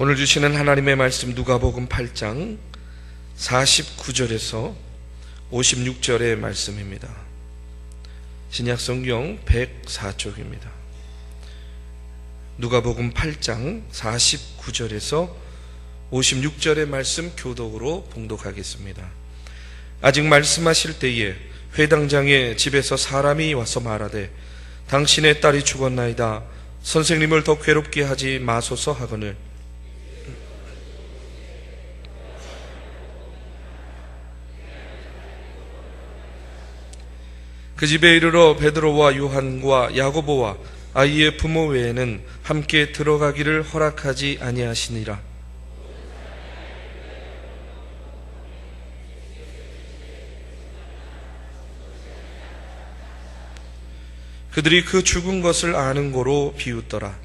오늘 주시는 하나님의 말씀 누가복음 8장 49절에서 56절의 말씀입니다. 신약 성경 104쪽입니다. 누가복음 8장 49절에서 56절의 말씀 교독으로 봉독하겠습니다. 아직 말씀하실 때에 회당장의 집에서 사람이 와서 말하되 당신의 딸이 죽었나이다. 선생님을 더 괴롭게 하지 마소서 하거늘 그 집에 이르러 베드로와 요한과 야고보와 아이의 부모 외에는 함께 들어가기를 허락하지 아니하시니라. 그들이 그 죽은 것을 아는 고로 비웃더라.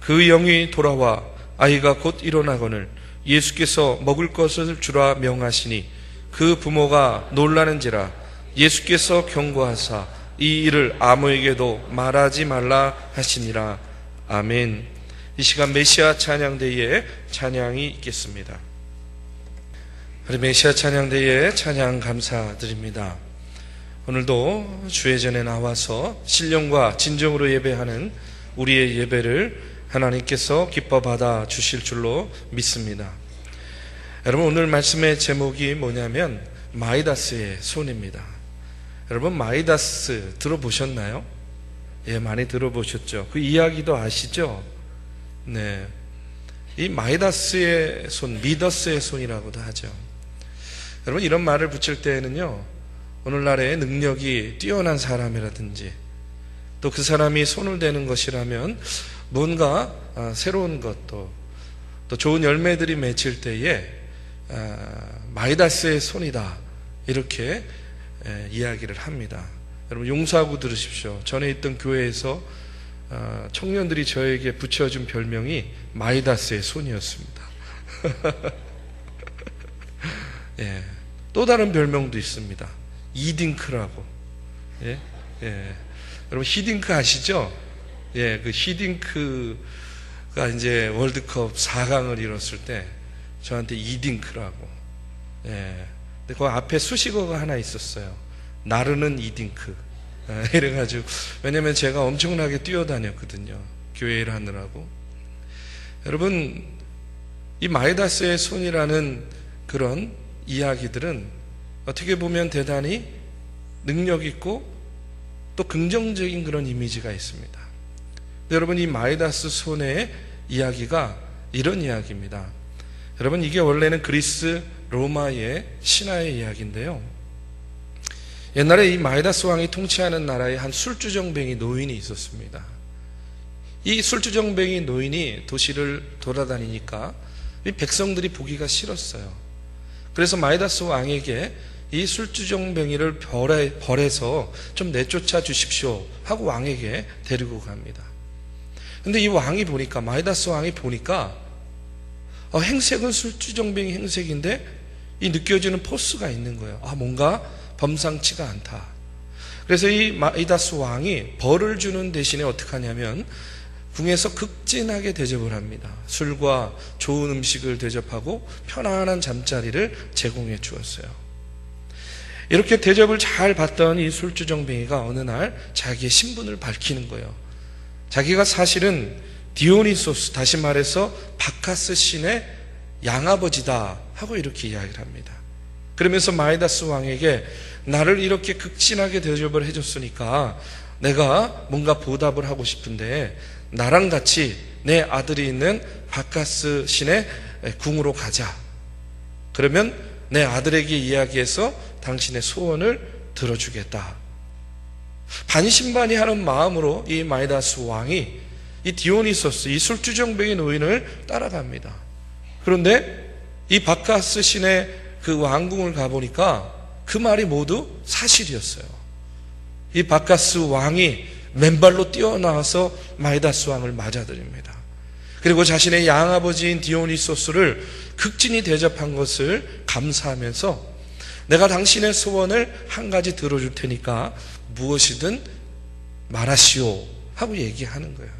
그 영이 돌아와 아이가 곧 일어나거늘 예수께서 먹을 것을 주라 명하시니 그 부모가 놀라는지라 예수께서 경고하사 이 일을 아무에게도 말하지 말라 하시니라. 아멘. 이 시간 메시아 찬양대에 찬양이 있겠습니다. 우리 메시아 찬양대에 찬양 감사드립니다. 오늘도 주의 전에 나와서 신령과 진정으로 예배하는 우리의 예배를 하나님께서 기뻐 받아 주실 줄로 믿습니다. 여러분 오늘 말씀의 제목이 뭐냐면 마이다스의 손입니다. 여러분 마이다스 들어보셨나요? 예, 많이 들어보셨죠. 그 이야기도 아시죠? 네. 이 마이다스의 손, 미더스의 손이라고도 하죠. 여러분 이런 말을 붙일 때에는요. 오늘날의 능력이 뛰어난 사람이라든지 또 그 사람이 손을 대는 것이라면 뭔가 아, 새로운 것도 또 좋은 열매들이 맺힐 때에 아, 마이다스의 손이다 이렇게 이야기를 합니다. 여러분 용서하고 들으십시오. 전에 있던 교회에서 아, 청년들이 저에게 붙여준 별명이 마이다스의 손이었습니다. 예, 또 다른 별명도 있습니다. 이딩크라고. 예, 예. 여러분 히딩크 아시죠? 예, 그 히딩크가 이제 월드컵 4강을 이뤘을 때 저한테 이딩크라고. 예. 근데 그 앞에 수식어가 하나 있었어요. 나르는 이딩크. 예, 이래가지고, 왜냐면 제가 엄청나게 뛰어다녔거든요. 교회 일 하느라고. 여러분, 이 마이다스의 손이라는 그런 이야기들은 어떻게 보면 대단히 능력 있고 또 긍정적인 그런 이미지가 있습니다. 여러분 이 마이다스 손의 이야기가 이런 이야기입니다. 여러분 이게 원래는 그리스 로마의 신화의 이야기인데요. 옛날에 이 마이다스 왕이 통치하는 나라에 한 술주정뱅이 노인이 있었습니다. 이 술주정뱅이 노인이 도시를 돌아다니니까 이 백성들이 보기가 싫었어요. 그래서 마이다스 왕에게 이 술주정 뱅이를 벌해, 벌해서 좀 내쫓아 주십시오 하고 왕에게 데리고 갑니다. 근데 이 왕이 보니까 마이다스 왕이 보니까 어, 행색은 술주정뱅이 행색인데 이 느껴지는 포스가 있는 거예요. 아 뭔가 범상치가 않다. 그래서 이 마이다스 왕이 벌을 주는 대신에 어떻게 하냐면 궁에서 극진하게 대접을 합니다. 술과 좋은 음식을 대접하고 편안한 잠자리를 제공해 주었어요. 이렇게 대접을 잘 받던 이 술주정뱅이가 어느 날 자기의 신분을 밝히는 거예요. 자기가 사실은 디오니소스, 다시 말해서 바카스 신의 양아버지다 하고 이렇게 이야기를 합니다. 그러면서 마이다스 왕에게 나를 이렇게 극진하게 대접을 해줬으니까 내가 뭔가 보답을 하고 싶은데 나랑 같이 내 아들이 있는 바카스 신의 궁으로 가자. 그러면 내 아들에게 이야기해서 당신의 소원을 들어주겠다. 반신반의 하는 마음으로 이 마이다스 왕이 이 디오니소스, 이 술주정뱅이 노인을 따라갑니다. 그런데 이 바카스 신의 그 왕궁을 가보니까 그 말이 모두 사실이었어요. 이 바카스 왕이 맨발로 뛰어나와서 마이다스 왕을 맞아들입니다. 그리고 자신의 양아버지인 디오니소스를 극진히 대접한 것을 감사하면서 내가 당신의 소원을 한 가지 들어줄 테니까 무엇이든 말하시오 하고 얘기하는 거예요.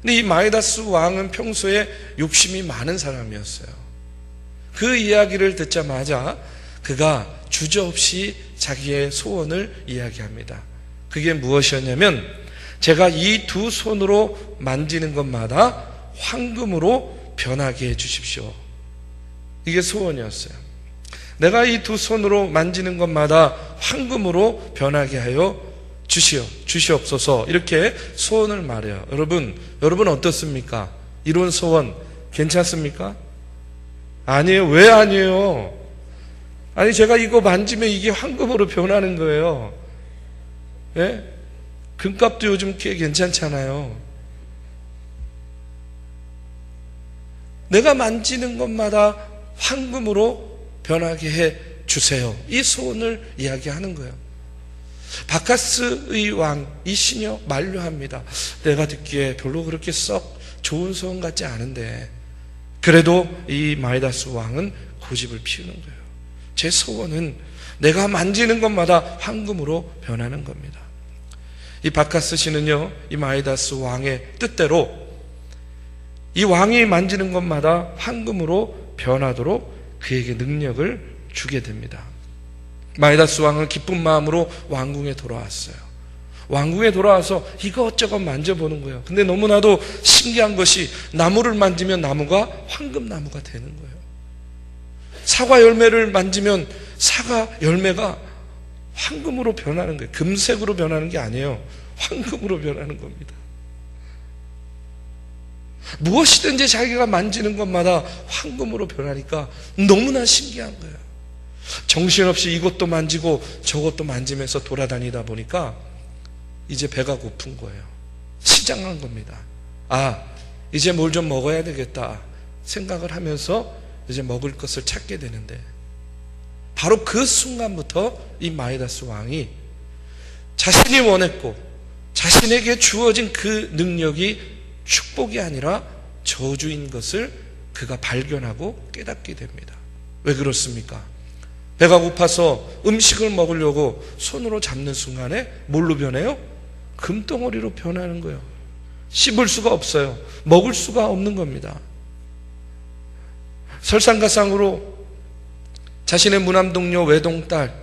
근데 이 마이다스 왕은 평소에 욕심이 많은 사람이었어요. 그 이야기를 듣자마자 그가 주저없이 자기의 소원을 이야기합니다. 그게 무엇이었냐면 제가 이 두 손으로 만지는 것마다 황금으로 변하게 해 주십시오. 이게 소원이었어요. 내가 이 두 손으로 만지는 것마다 황금으로 변하게 하여 주시오, 주시옵소서. 이렇게 소원을 말해요. 여러분, 여러분 어떻습니까? 이런 소원 괜찮습니까? 아니에요. 왜 아니에요? 아니, 제가 이거 만지면 이게 황금으로 변하는 거예요. 예? 금값도 요즘 꽤 괜찮잖아요. 내가 만지는 것마다 황금으로 변하게 해 주세요. 이 소원을 이야기하는 거예요. 바카스의 왕, 이 시녀 만류합니다. 내가 듣기에 별로 그렇게 썩 좋은 소원 같지 않은데, 그래도 이 마이다스 왕은 고집을 피우는 거예요. 제 소원은 내가 만지는 것마다 황금으로 변하는 겁니다. 이 바카스 씨는요, 이 마이다스 왕의 뜻대로 이 왕이 만지는 것마다 황금으로 변하도록 그에게 능력을 주게 됩니다. 마이다스 왕은 기쁜 마음으로 왕궁에 돌아왔어요. 왕궁에 돌아와서 이것저것 만져보는 거예요. 근데 너무나도 신기한 것이 나무를 만지면 나무가 황금나무가 되는 거예요. 사과 열매를 만지면 사과 열매가 황금으로 변하는 거예요. 금색으로 변하는 게 아니에요. 황금으로 변하는 겁니다. 무엇이든지 자기가 만지는 것마다 황금으로 변하니까 너무나 신기한 거예요. 정신없이 이것도 만지고 저것도 만지면서 돌아다니다 보니까 이제 배가 고픈 거예요. 시장한 겁니다. 아, 이제 뭘 좀 먹어야 되겠다 생각을 하면서 이제 먹을 것을 찾게 되는데 바로 그 순간부터 이 마이다스 왕이 자신이 원했고 자신에게 주어진 그 능력이 축복이 아니라 저주인 것을 그가 발견하고 깨닫게 됩니다. 왜 그렇습니까? 배가 고파서 음식을 먹으려고 손으로 잡는 순간에 뭘로 변해요? 금덩어리로 변하는 거예요. 씹을 수가 없어요. 먹을 수가 없는 겁니다. 설상가상으로 자신의 무남동료 외동딸,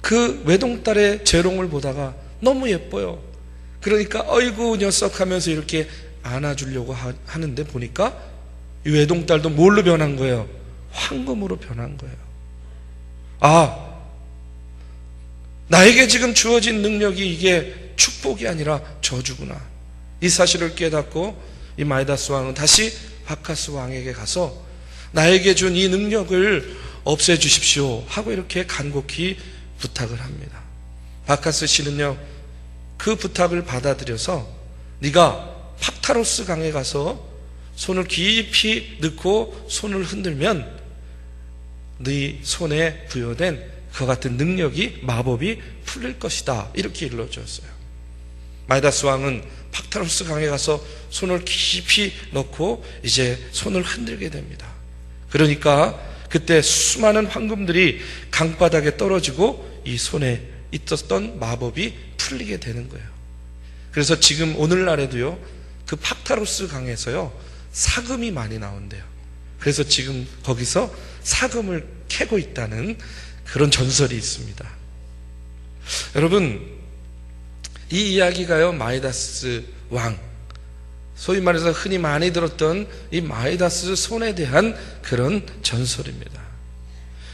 그 외동딸의 재롱을 보다가 너무 예뻐요. 그러니까 어이구 녀석 하면서 이렇게 안아주려고 하는데 보니까 이 외동딸도 뭘로 변한 거예요? 황금으로 변한 거예요. 아, 나에게 지금 주어진 능력이 이게 축복이 아니라 저주구나. 이 사실을 깨닫고 이 마이다스 왕은 다시 바카스 왕에게 가서 나에게 준 이 능력을 없애 주십시오 하고 이렇게 간곡히 부탁을 합니다. 바카스 씨는요 그 부탁을 받아들여서 네가 팍타로스 강에 가서 손을 깊이 넣고 손을 흔들면 네 손에 부여된 그 같은 능력이 마법이 풀릴 것이다. 이렇게 일러주었어요. 마이다스 왕은 팍타로스 강에 가서 손을 깊이 넣고 이제 손을 흔들게 됩니다. 그러니까 그때 수많은 황금들이 강바닥에 떨어지고 이 손에 있었던 마법이 풀리게 되는 거예요. 그래서 지금 오늘날에도요, 그 팍타로스 강에서요, 사금이 많이 나온대요. 그래서 지금 거기서 사금을 캐고 있다는 그런 전설이 있습니다. 여러분, 이 이야기가요, 마이다스 왕, 소위 말해서 흔히 많이 들었던 이 마이다스 손에 대한 그런 전설입니다.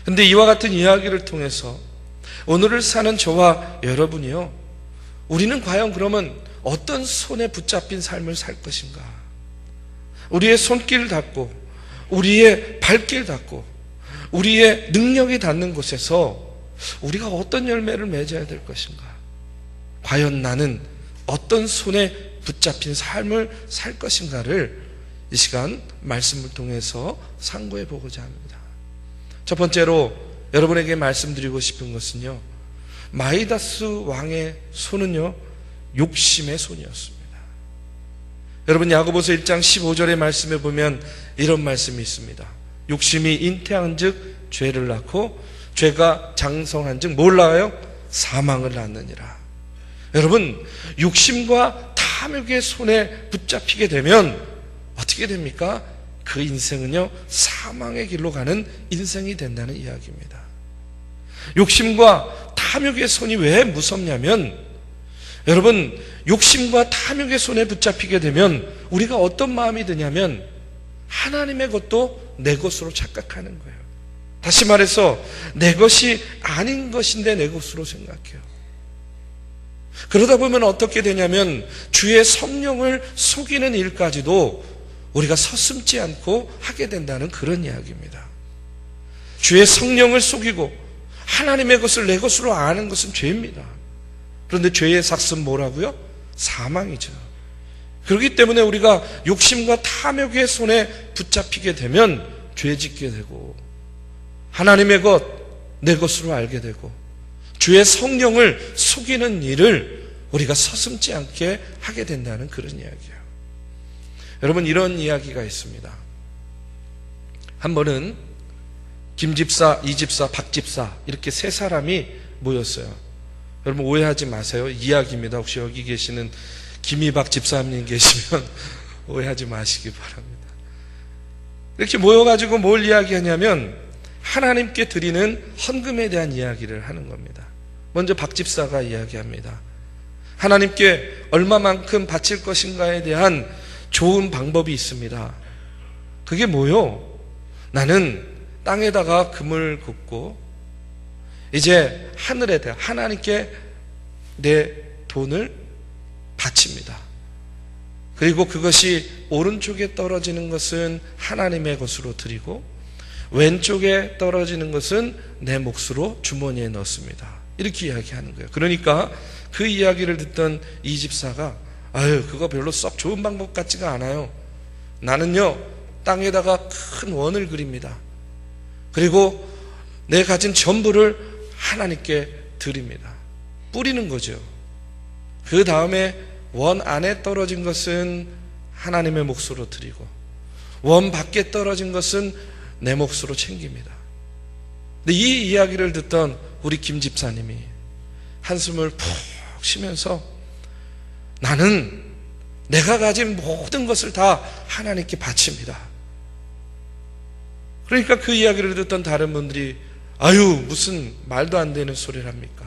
근데 이와 같은 이야기를 통해서 오늘을 사는 저와 여러분이요, 우리는 과연 그러면 어떤 손에 붙잡힌 삶을 살 것인가? 우리의 손길 닿고, 우리의 발길 닿고, 우리의 능력이 닿는 곳에서 우리가 어떤 열매를 맺어야 될 것인가? 과연 나는 어떤 손에 붙잡힌 삶을 살 것인가를 이 시간 말씀을 통해서 상고해 보고자 합니다. 첫 번째로 여러분에게 말씀드리고 싶은 것은요. 마이다스 왕의 손은요. 욕심의 손이었습니다. 여러분 야고보서 1장 15절의 말씀에 보면 이런 말씀이 있습니다. 욕심이 잉태한즉 죄를 낳고 죄가 장성한즉 뭘 낳아요? 사망을 낳느니라. 여러분, 욕심과 탐욕의 손에 붙잡히게 되면 어떻게 됩니까? 그 인생은요, 사망의 길로 가는 인생이 된다는 이야기입니다. 욕심과 탐욕의 손이 왜 무섭냐면, 여러분, 욕심과 탐욕의 손에 붙잡히게 되면 우리가 어떤 마음이 드냐면, 하나님의 것도 내 것으로 착각하는 거예요. 다시 말해서, 내 것이 아닌 것인데 내 것으로 생각해요. 그러다 보면 어떻게 되냐면 주의 성령을 속이는 일까지도 우리가 서슴지 않고 하게 된다는 그런 이야기입니다. 주의 성령을 속이고 하나님의 것을 내 것으로 아는 것은 죄입니다. 그런데 죄의 삭은 뭐라고요? 사망이죠. 그렇기 때문에 우리가 욕심과 탐욕의 손에 붙잡히게 되면 죄 짓게 되고 하나님의 것, 내 것으로 알게 되고 주의 성령을 속이는 일을 우리가 서슴지 않게 하게 된다는 그런 이야기예요. 여러분 이런 이야기가 있습니다. 한 번은 김집사, 이집사, 박집사 이렇게 세 사람이 모였어요. 여러분 오해하지 마세요. 이야기입니다. 혹시 여기 계시는 김이박 집사님 계시면 오해하지 마시기 바랍니다. 이렇게 모여가지고 뭘 이야기하냐면 하나님께 드리는 헌금에 대한 이야기를 하는 겁니다. 먼저 박 집사가 이야기합니다. 하나님께 얼마만큼 바칠 것인가에 대한 좋은 방법이 있습니다. 그게 뭐요? 나는 땅에다가 금을 굽고 이제 하늘에 대한 하나님께 내 돈을 바칩니다. 그리고 그것이 오른쪽에 떨어지는 것은 하나님의 것으로 드리고 왼쪽에 떨어지는 것은 내 몫으로 주머니에 넣습니다. 이렇게 이야기하는 거예요. 그러니까 그 이야기를 듣던 이 집사가 아유 그거 별로 썩 좋은 방법 같지가 않아요. 나는요 땅에다가 큰 원을 그립니다. 그리고 내 가진 전부를 하나님께 드립니다. 뿌리는 거죠. 그 다음에 원 안에 떨어진 것은 하나님의 몫으로 드리고 원 밖에 떨어진 것은 내 몫으로 챙깁니다. 근데 이 이야기를 듣던 우리 김 집사님이 한숨을 푹 쉬면서 나는 내가 가진 모든 것을 다 하나님께 바칩니다. 그러니까 그 이야기를 듣던 다른 분들이 아유 무슨 말도 안 되는 소리를 합니까?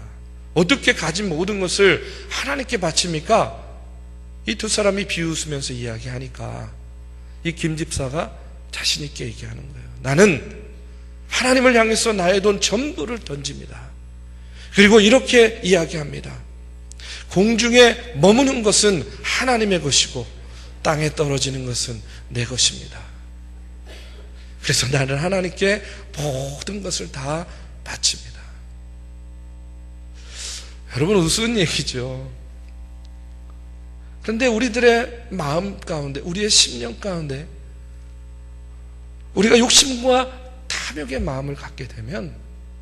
어떻게 가진 모든 것을 하나님께 바칩니까? 이 두 사람이 비웃으면서 이야기하니까 이 김집사가 자신있게 얘기하는 거예요. 나는 하나님을 향해서 나의 돈 전부를 던집니다. 그리고 이렇게 이야기합니다. 공중에 머무는 것은 하나님의 것이고 땅에 떨어지는 것은 내 것입니다. 그래서 나는 하나님께 모든 것을 다 바칩니다. 여러분 우스운 얘기죠. 그런데 우리들의 마음 가운데, 우리의 심령 가운데 우리가 욕심과 탐욕의 마음을 갖게 되면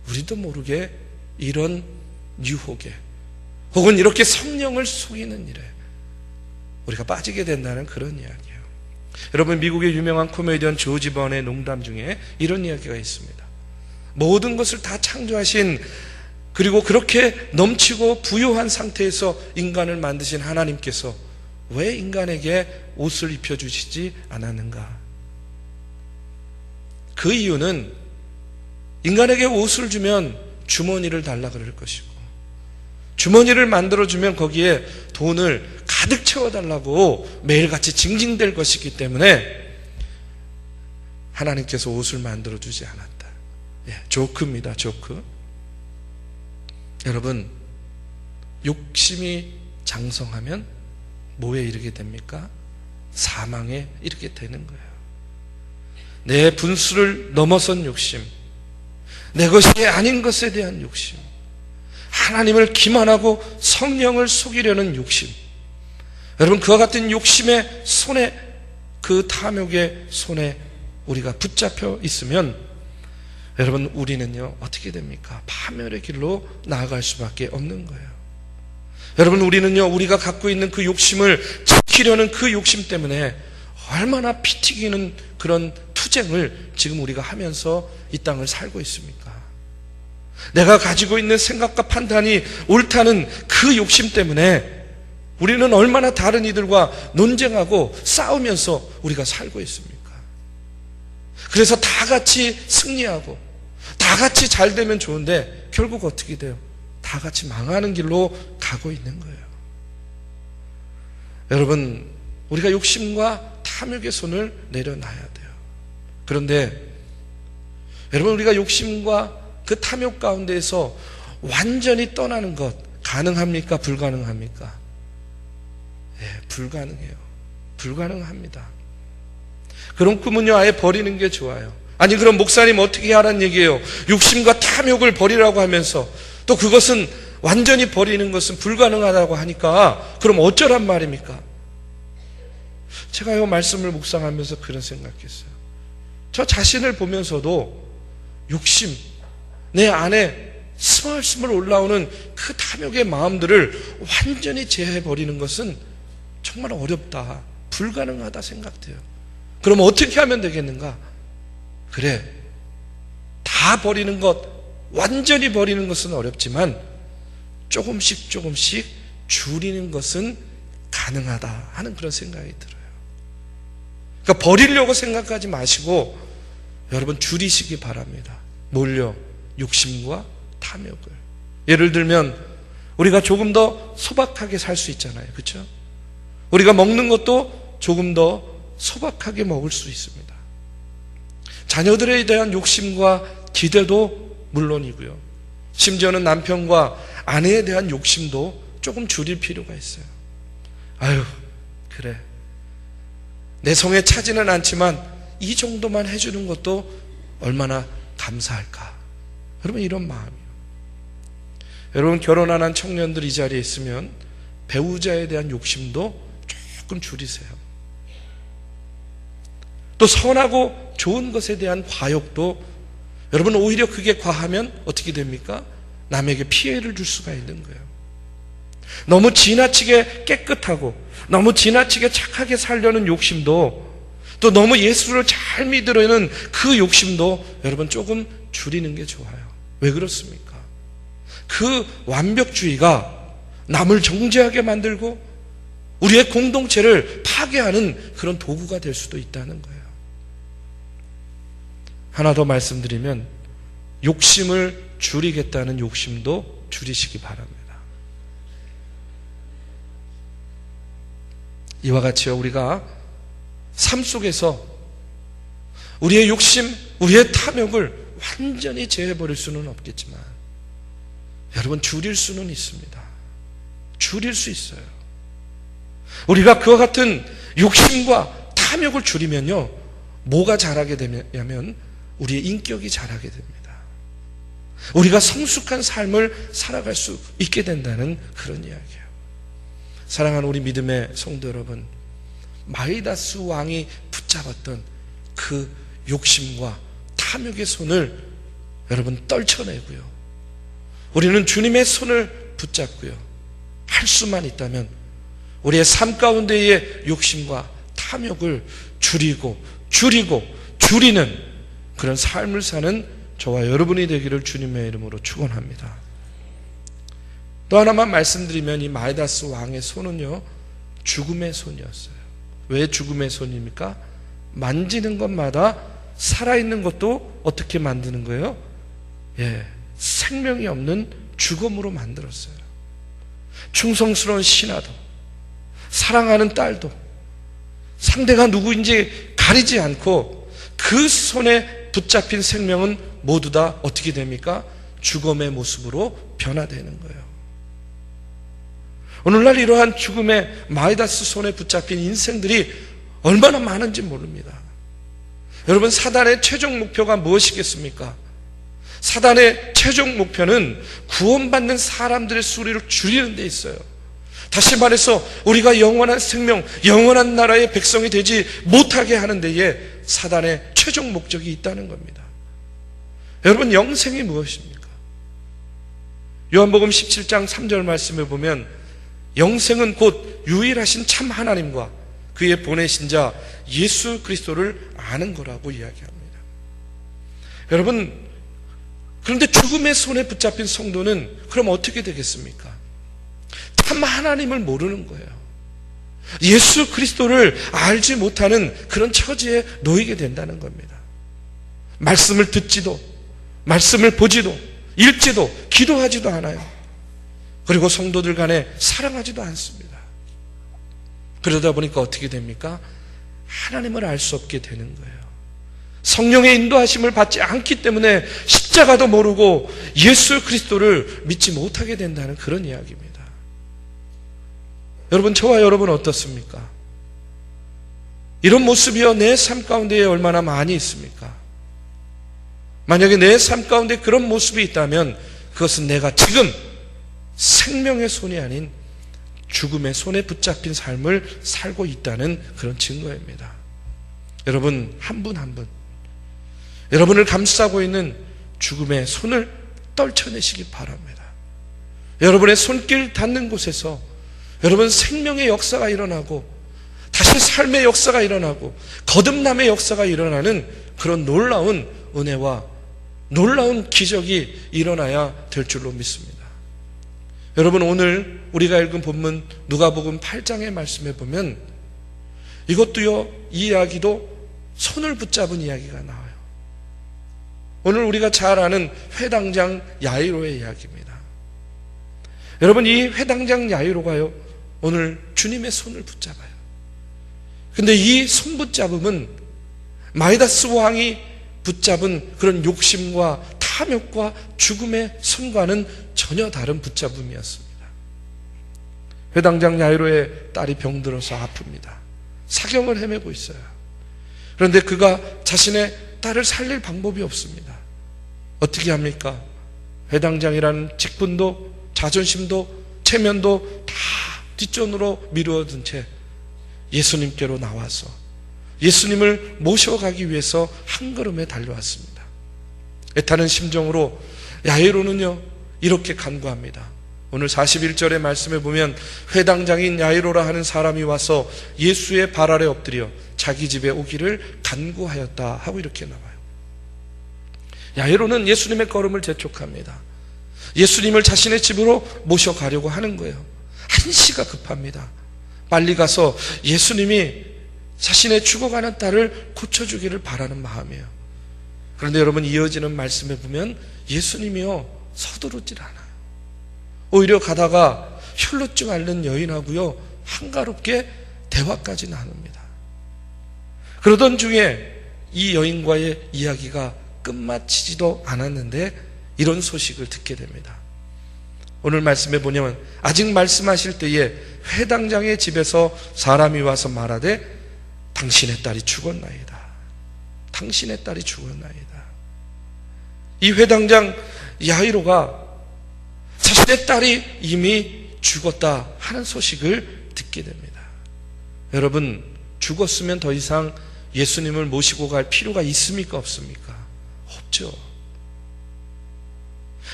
우리도 모르게 이런 유혹에 혹은 이렇게 성령을 속이는 일에 우리가 빠지게 된다는 그런 이야기예요. 여러분 미국의 유명한 코미디언 조지 번의 농담 중에 이런 이야기가 있습니다. 모든 것을 다 창조하신 그리고 그렇게 넘치고 부유한 상태에서 인간을 만드신 하나님께서 왜 인간에게 옷을 입혀주시지 않았는가? 그 이유는 인간에게 옷을 주면 주머니를 달라 그럴 것이고 주머니를 만들어주면 거기에 돈을 가득 채워달라고 매일같이 징징댈 것이기 때문에 하나님께서 옷을 만들어주지 않았다. 예, 조크입니다, 조크. 여러분, 욕심이 장성하면 뭐에 이르게 됩니까? 사망에 이르게 되는 거예요. 내 분수를 넘어선 욕심, 내 것이 아닌 것에 대한 욕심, 하나님을 기만하고 성령을 속이려는 욕심. 여러분, 그와 같은 욕심의 손에, 그 탐욕의 손에 우리가 붙잡혀 있으면, 여러분, 우리는요, 어떻게 됩니까? 파멸의 길로 나아갈 수밖에 없는 거예요. 여러분, 우리는요, 우리가 갖고 있는 그 욕심을 지키려는 그 욕심 때문에 얼마나 피 튀기는 그런 투쟁을 지금 우리가 하면서 이 땅을 살고 있습니까? 내가 가지고 있는 생각과 판단이 옳다는 그 욕심 때문에 우리는 얼마나 다른 이들과 논쟁하고 싸우면서 우리가 살고 있습니까? 그래서 다 같이 승리하고 다 같이 잘 되면 좋은데 결국 어떻게 돼요? 다 같이 망하는 길로 가고 있는 거예요. 여러분, 우리가 욕심과 탐욕의 손을 내려놔야 돼요. 그런데 여러분 우리가 욕심과 그 탐욕 가운데에서 완전히 떠나는 것 가능합니까? 불가능합니까? 예, 불가능해요. 불가능합니다. 그런 꿈은요, 아예 버리는 게 좋아요. 아니, 그럼 목사님 어떻게 하라는 얘기예요? 욕심과 탐욕을 버리라고 하면서 또 그것은 완전히 버리는 것은 불가능하다고 하니까 그럼 어쩌란 말입니까? 제가 이 말씀을 묵상하면서 그런 생각했어요. 저 자신을 보면서도 욕심, 내 안에 스멀스멀 올라오는 그 탐욕의 마음들을 완전히 제해버리는 것은 정말 어렵다. 불가능하다 생각돼요. 그럼 어떻게 하면 되겠는가? 그래. 다 버리는 것, 완전히 버리는 것은 어렵지만 조금씩 조금씩 줄이는 것은 가능하다 하는 그런 생각이 들어요. 그러니까 버리려고 생각하지 마시고 여러분 줄이시기 바랍니다. 몰려 욕심과 탐욕을. 예를 들면 우리가 조금 더 소박하게 살 수 있잖아요. 그렇죠? 우리가 먹는 것도 조금 더 소박하게 먹을 수 있습니다. 자녀들에 대한 욕심과 기대도 물론이고요. 심지어는 남편과 아내에 대한 욕심도 조금 줄일 필요가 있어요. 아유, 그래. 내 성에 차지는 않지만 이 정도만 해주는 것도 얼마나 감사할까. 여러분, 이런 마음이요. 여러분, 결혼 안 한 청년들 이 자리에 있으면 배우자에 대한 욕심도 조금 줄이세요. 또 선하고 좋은 것에 대한 과욕도 여러분 오히려 그게 과하면 어떻게 됩니까? 남에게 피해를 줄 수가 있는 거예요. 너무 지나치게 깨끗하고 너무 지나치게 착하게 살려는 욕심도 또 너무 예수를 잘 믿으려는 그 욕심도 여러분 조금 줄이는 게 좋아요. 왜 그렇습니까? 그 완벽주의가 남을 정죄하게 만들고 우리의 공동체를 파괴하는 그런 도구가 될 수도 있다는 거예요. 하나 더 말씀드리면 욕심을 줄이겠다는 욕심도 줄이시기 바랍니다. 이와 같이요, 우리가 삶 속에서 우리의 욕심, 우리의 탐욕을 완전히 제해버릴 수는 없겠지만, 여러분, 줄일 수는 있습니다. 줄일 수 있어요. 우리가 그와 같은 욕심과 탐욕을 줄이면요, 뭐가 자라게 되냐면, 우리의 인격이 자라게 됩니다. 우리가 성숙한 삶을 살아갈 수 있게 된다는 그런 이야기예요. 사랑하는 우리 믿음의 성도 여러분, 마이다스 왕이 붙잡았던 그 욕심과 탐욕의 손을 여러분 떨쳐내고요. 우리는 주님의 손을 붙잡고요. 할 수만 있다면 우리의 삶 가운데의 욕심과 탐욕을 줄이고 줄이고 줄이는 그런 삶을 사는 저와 여러분이 되기를 주님의 이름으로 축원합니다. 또 하나만 말씀드리면 이 마이다스 왕의 손은요 죽음의 손이었어요. 왜 죽음의 손입니까? 만지는 것마다 살아있는 것도 어떻게 만드는 거예요? 예, 생명이 없는 죽음으로 만들었어요. 충성스러운 신하도, 사랑하는 딸도, 상대가 누구인지 가리지 않고 그 손에 붙잡힌 생명은 모두 다 어떻게 됩니까? 죽음의 모습으로 변화되는 거예요. 오늘날 이러한 죽음의 마이다스 손에 붙잡힌 인생들이 얼마나 많은지 모릅니다. 여러분, 사단의 최종 목표가 무엇이겠습니까? 사단의 최종 목표는 구원받는 사람들의 수리를 줄이는 데 있어요. 다시 말해서 우리가 영원한 생명, 영원한 나라의 백성이 되지 못하게 하는 데에 사단의 최종 목적이 있다는 겁니다. 여러분, 영생이 무엇입니까? 요한복음 17장 3절 말씀에 보면 영생은 곧 유일하신 참 하나님과 그의 보내신 자 예수 그리스도를 아는 거라고 이야기합니다. 여러분, 그런데 죽음의 손에 붙잡힌 성도는 그럼 어떻게 되겠습니까? 참 하나님을 모르는 거예요. 예수 그리스도를 알지 못하는 그런 처지에 놓이게 된다는 겁니다. 말씀을 듣지도, 말씀을 보지도, 읽지도, 기도하지도 않아요. 그리고 성도들 간에 사랑하지도 않습니다. 그러다 보니까 어떻게 됩니까? 하나님을 알 수 없게 되는 거예요. 성령의 인도하심을 받지 않기 때문에 십자가도 모르고 예수 그리스도를 믿지 못하게 된다는 그런 이야기입니다. 여러분, 저와 여러분 어떻습니까? 이런 모습이요, 내 삶 가운데에 얼마나 많이 있습니까? 만약에 내 삶 가운데 그런 모습이 있다면 그것은 내가 지금 생명의 손이 아닌 죽음의 손에 붙잡힌 삶을 살고 있다는 그런 증거입니다. 여러분, 한 분 한 분, 여러분을 감싸고 있는 죽음의 손을 떨쳐내시기 바랍니다. 여러분의 손길 닿는 곳에서 여러분 생명의 역사가 일어나고 다시 삶의 역사가 일어나고 거듭남의 역사가 일어나는 그런 놀라운 은혜와 놀라운 기적이 일어나야 될 줄로 믿습니다. 여러분 오늘 우리가 읽은 본문 누가복음 8장의 말씀에 보면 이것도요 이 이야기도 손을 붙잡은 이야기가 나와요. 오늘 우리가 잘 아는 회당장 야이로의 이야기입니다. 여러분 이 회당장 야이로가요 오늘 주님의 손을 붙잡아요. 근데 이 손 붙잡음은 마이다스 왕이 붙잡은 그런 욕심과 탐욕과 죽음의 손과는 전혀 다른 붙잡음이었습니다. 회당장 야이로의 딸이 병들어서 아픕니다. 사경을 헤매고 있어요. 그런데 그가 자신의 딸을 살릴 방법이 없습니다. 어떻게 합니까? 회당장이라는 직분도 자존심도 체면도 다 뒷전으로 미루어둔 채 예수님께로 나와서 예수님을 모셔가기 위해서 한 걸음에 달려왔습니다. 애타는 심정으로 야이로는요 이렇게 간구합니다. 오늘 41절의 말씀에 보면 회당장인 야이로라 하는 사람이 와서 예수의 발 아래 엎드려 자기 집에 오기를 간구하였다 하고 이렇게 나와요. 야이로는 예수님의 걸음을 재촉합니다. 예수님을 자신의 집으로 모셔가려고 하는 거예요. 한시가 급합니다. 빨리 가서 예수님이 자신의 죽어가는 딸을 고쳐주기를 바라는 마음이에요. 그런데 여러분 이어지는 말씀에 보면 예수님이요 서두르질 않아요. 오히려 가다가 혈루증 앓는 여인하고요 한가롭게 대화까지 나눕니다. 그러던 중에 이 여인과의 이야기가 끝마치지도 않았는데 이런 소식을 듣게 됩니다. 오늘 말씀에 보면 아직 말씀하실 때에 회당장의 집에서 사람이 와서 말하되 당신의 딸이 죽었나이다. 당신의 딸이 죽었나이다. 이 회당장 야이로가 자신의 딸이 이미 죽었다 하는 소식을 듣게 됩니다. 여러분, 죽었으면 더 이상 예수님을 모시고 갈 필요가 있습니까? 없습니까? 없죠.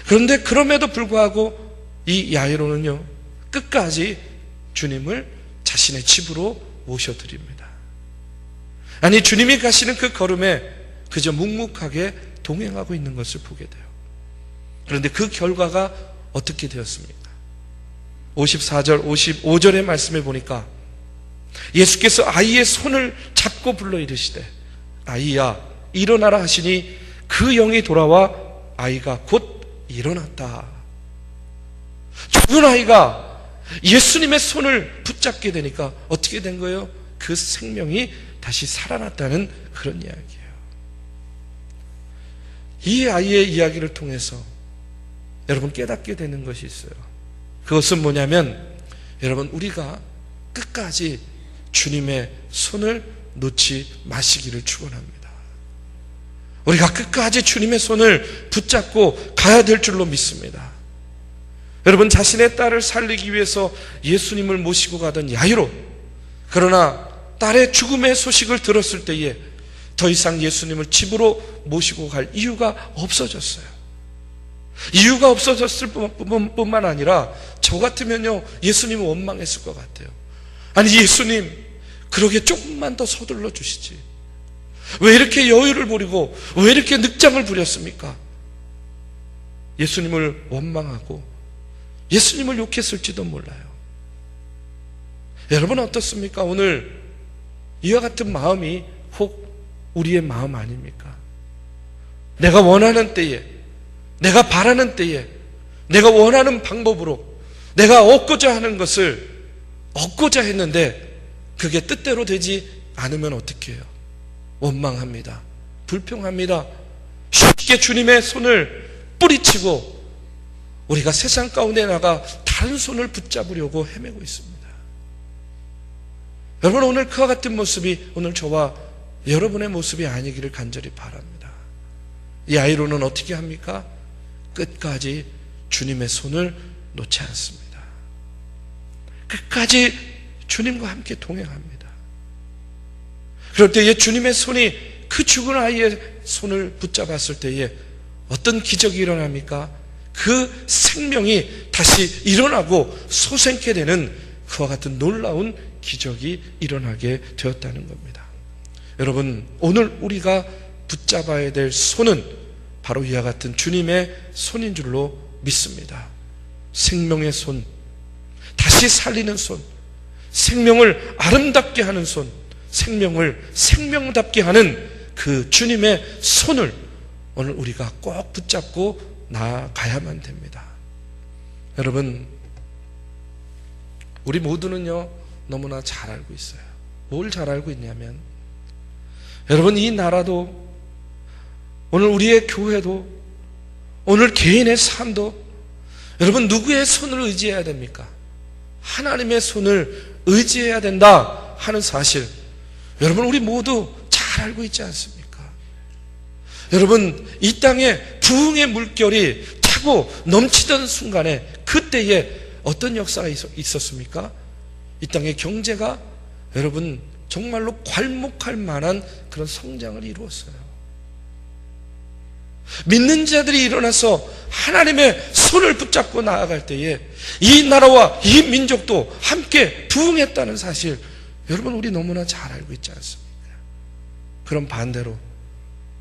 그런데 그럼에도 불구하고 이 야이로는요, 끝까지 주님을 자신의 집으로 모셔드립니다. 아니, 주님이 가시는 그 걸음에 그저 묵묵하게 동행하고 있는 것을 보게 돼요. 그런데 그 결과가 어떻게 되었습니까? 54절, 55절의 말씀에 보니까 예수께서 아이의 손을 잡고 불러 이르시되 아이야 일어나라 하시니 그 영이 돌아와 아이가 곧 일어났다. 죽은 아이가 예수님의 손을 붙잡게 되니까 어떻게 된 거예요? 그 생명이 다시 살아났다는 그런 이야기예요. 이 아이의 이야기를 통해서 여러분 깨닫게 되는 것이 있어요. 그것은 뭐냐면 여러분 우리가 끝까지 주님의 손을 놓지 마시기를 축원합니다. 우리가 끝까지 주님의 손을 붙잡고 가야 될 줄로 믿습니다. 여러분 자신의 딸을 살리기 위해서 예수님을 모시고 가던 야이로 그러나 딸의 죽음의 소식을 들었을 때에 더 이상 예수님을 집으로 모시고 갈 이유가 없어졌어요. 이유가 없어졌을 뿐만 아니라 저 같으면요 예수님은 원망했을 것 같아요. 아니 예수님 그러게 조금만 더 서둘러 주시지. 왜 이렇게 여유를 부리고 왜 이렇게 늑장을 부렸습니까? 예수님을 원망하고 예수님을 욕했을지도 몰라요. 여러분 어떻습니까? 오늘 이와 같은 마음이 혹 우리의 마음 아닙니까? 내가 원하는 때에, 내가 바라는 때에, 내가 원하는 방법으로 내가 얻고자 하는 것을 얻고자 했는데 그게 뜻대로 되지 않으면 어떻게 해요? 원망합니다. 불평합니다. 쉽게 주님의 손을 뿌리치고 우리가 세상 가운데 나가 다른 손을 붙잡으려고 헤매고 있습니다. 여러분 오늘 그와 같은 모습이 오늘 저와 여러분의 모습이 아니기를 간절히 바랍니다. 이 아이로는 어떻게 합니까? 끝까지 주님의 손을 놓지 않습니다. 끝까지 주님과 함께 동행합니다. 그럴 때에 주님의 손이 그 죽은 아이의 손을 붙잡았을 때에 어떤 기적이 일어납니까? 그 생명이 다시 일어나고 소생케 되는 그와 같은 놀라운 기적이 일어나게 되었다는 겁니다. 여러분, 오늘 우리가 붙잡아야 될 손은 바로 이와 같은 주님의 손인 줄로 믿습니다. 생명의 손, 다시 살리는 손, 생명을 아름답게 하는 손, 생명을 생명답게 하는 그 주님의 손을 오늘 우리가 꼭 붙잡고 나아가야만 됩니다. 여러분, 우리 모두는요, 너무나 잘 알고 있어요. 뭘 잘 알고 있냐면, 여러분, 이 나라도, 오늘 우리의 교회도, 오늘 개인의 삶도, 여러분, 누구의 손을 의지해야 됩니까? 하나님의 손을 의지해야 된다 하는 사실, 여러분, 우리 모두 잘 알고 있지 않습니까? 여러분, 이 땅에 부흥의 물결이 차고 넘치던 순간에 그때에 어떤 역사가 있었습니까? 이 땅의 경제가 여러분 정말로 괄목할 만한 그런 성장을 이루었어요. 믿는 자들이 일어나서 하나님의 손을 붙잡고 나아갈 때에 이 나라와 이 민족도 함께 부흥했다는 사실 여러분 우리 너무나 잘 알고 있지 않습니까? 그럼 반대로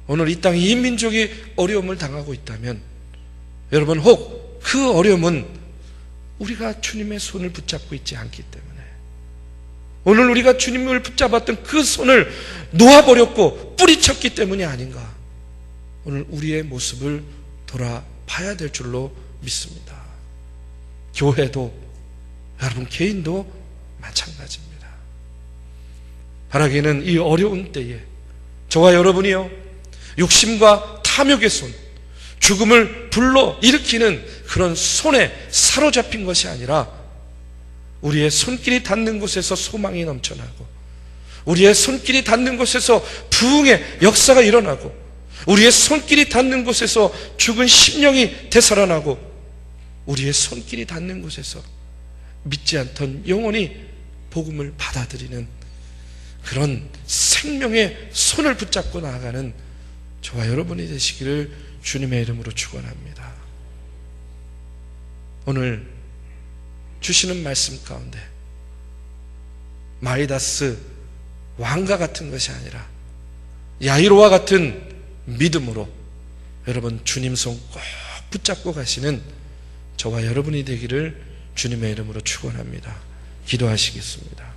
오늘 이 땅 이 민족이 어려움을 당하고 있다면 여러분 혹 그 어려움은 우리가 주님의 손을 붙잡고 있지 않기 때문에 오늘 우리가 주님을 붙잡았던 그 손을 놓아버렸고 뿌리쳤기 때문이 아닌가 오늘 우리의 모습을 돌아봐야 될 줄로 믿습니다. 교회도 여러분 개인도 마찬가지입니다. 바라기는 이 어려운 때에 저와 여러분이요 욕심과 탐욕의 손, 죽음을 불러 일으키는 그런 손에 사로잡힌 것이 아니라 우리의 손길이 닿는 곳에서 소망이 넘쳐나고 우리의 손길이 닿는 곳에서 부흥의 역사가 일어나고 우리의 손길이 닿는 곳에서 죽은 심령이 되살아나고 우리의 손길이 닿는 곳에서 믿지 않던 영혼이 복음을 받아들이는 그런 생명의 손을 붙잡고 나아가는 저와 여러분이 되시기를 주님의 이름으로 축원합니다. 오늘 주시는 말씀 가운데 마이다스 왕과 같은 것이 아니라 야이로와 같은 믿음으로 여러분 주님 손 꼭 붙잡고 가시는 저와 여러분이 되기를 주님의 이름으로 축원합니다. 기도하시겠습니다.